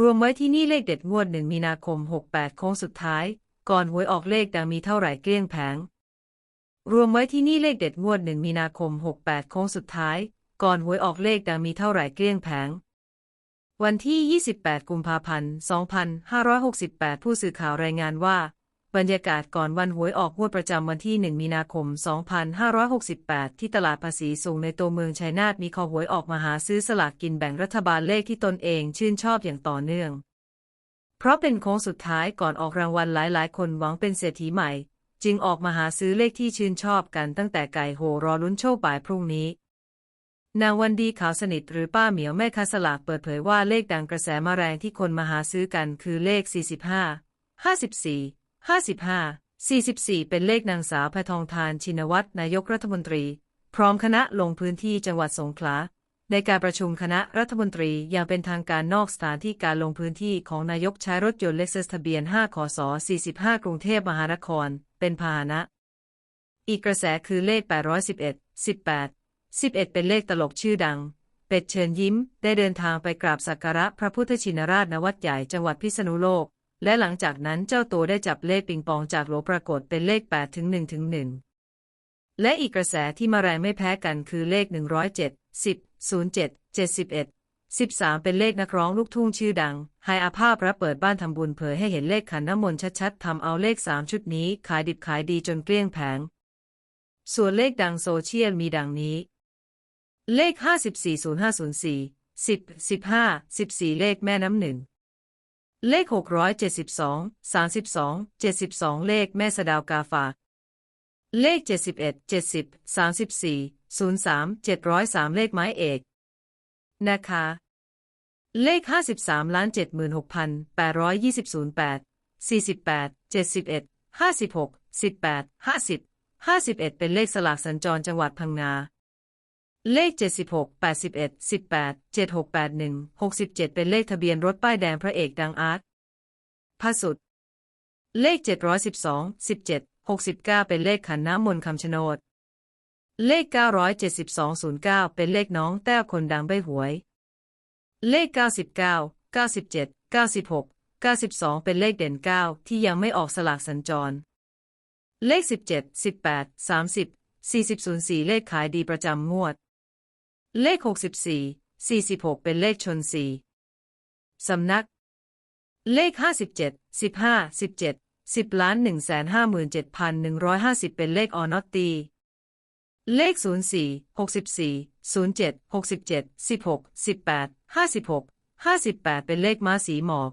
รวมไว้ที่นี่เลขเด็ดงวดหนึ่งมีนาคม 68 โค้งสุดท้าย ก่อนหวยออกเลขดังมีเท่าไหร่เกลี้ยงแผง รวมไว้ที่นี่เลขเด็ดงวดหนึ่งมีนาคม 68 โค้งสุดท้าย ก่อนหวยออกเลขดังมีเท่าไหร่เกลี้ยงแผง วันที่ 28 กุมภาพันธ์ 2568 ผู้สื่อข่าวรายงานว่า บรรยากาศก่อนวันหวยออกงวดประจำวันที่ 1 มีนาคม 2568 ที่ตลาดภาษีสูงในตัวเมืองชัยนาทมีคอหวยออกมาหาซื้อสลากกินแบ่งรัฐบาลเลขที่ตนเองชื่นชอบอย่างต่อเนื่อง เพราะเป็นโค้งสุดท้ายก่อนออกรางวัลหลายๆ คนหวังเป็นเศรษฐีใหม่ จึงออกมาหาซื้อเลขที่ชื่นชอบกันตั้งแต่ไก่โหรอลุ้นโชคบ่ายพรุ่งนี้นางวันดีขาวสนิทหรือป้าเหมียวแม่ค้าสลากเปิดเผยว่าเลขดังกระแสมาแรงที่คนมาหาซื้อกันคือเลข 45 54 55 44 เป็นเลขนางสาวแพทองทานชินวัตรนายกรัฐมนตรี พร้อมคณะลงพื้นที่จังหวัดสงขลาในการประชุมคณะรัฐมนตรีอย่างเป็นทางการนอกสถานที่การลงพื้นที่ของนายกใช้รถยนต์เล็กซัสทะเบียน5คศ45 กรุงเทพมหานคร เป็นพาหนะ อีกกระแสคือเลข 811 18 11 เป็นเลขตลกชื่อดัง เป็ดเชิญยิ้ม ได้เดินทางไปกราบสักการะพระพุทธชินราชณวัดใหญ่จังหวัดพิษณุโลก และหลังจากนั้นเจ้าตัวได้จับเลขปิงปองจากโหลปรากฏเป็นเลข8ถึง1ถึง1และอีกกระแสที่มาแรงไม่แพ้กันคือเลข 107 10 07 71 13 เป็นเลขนักร้องลูกทุ่งชื่อดัง ไฮอาภาพรับเปิดบ้านทำบุญเผยให้เห็นเลขขันน้ำมนต์ชัดๆทำเอาเลข 3 ชุดนี้ ขายดิบขายดีจนเกลี้ยงแผง ส่วนเลขดังโซเชียลมีดังนี้ เลข 540504 10 15 14 เลขแม่น้ำหนึ่ง เลข 672 32 72 เลขแม่สดาวกาฝาก เลข 71 70 34 03 703 เลขไม้เอก นะคะ เลข 53ล้าน76,820 08 48 71 56 18 50 51 เป็นเลขสลากสัญจรจังหวัดพังงา เลข 76 81 18 7681 67 เป็นเลขทะเบียนรถป้ายแดงพระเอกดังอาร์ตพระสุด เลข 712 17 69 เป็นเลขขันน้ำมนต์คำชะโนด เลข 972 09 เป็นเลขน้องแต้วคนดังใบหวย เลข 99 97 96 92 เป็นเลขเด่น 9 ที่ยังไม่ออกสลากสัญจร เลข 17 18 30 4004 เลขขายดีประจำงวด เลข 64 46 เป็นเลขชนสีสำนัก เลข 57 15 17 10ล้าน157,150 เป็นเลขออนอตตี เลข 04 64 07 67 16 18 56 58 เป็นเลขม้าสีหมอก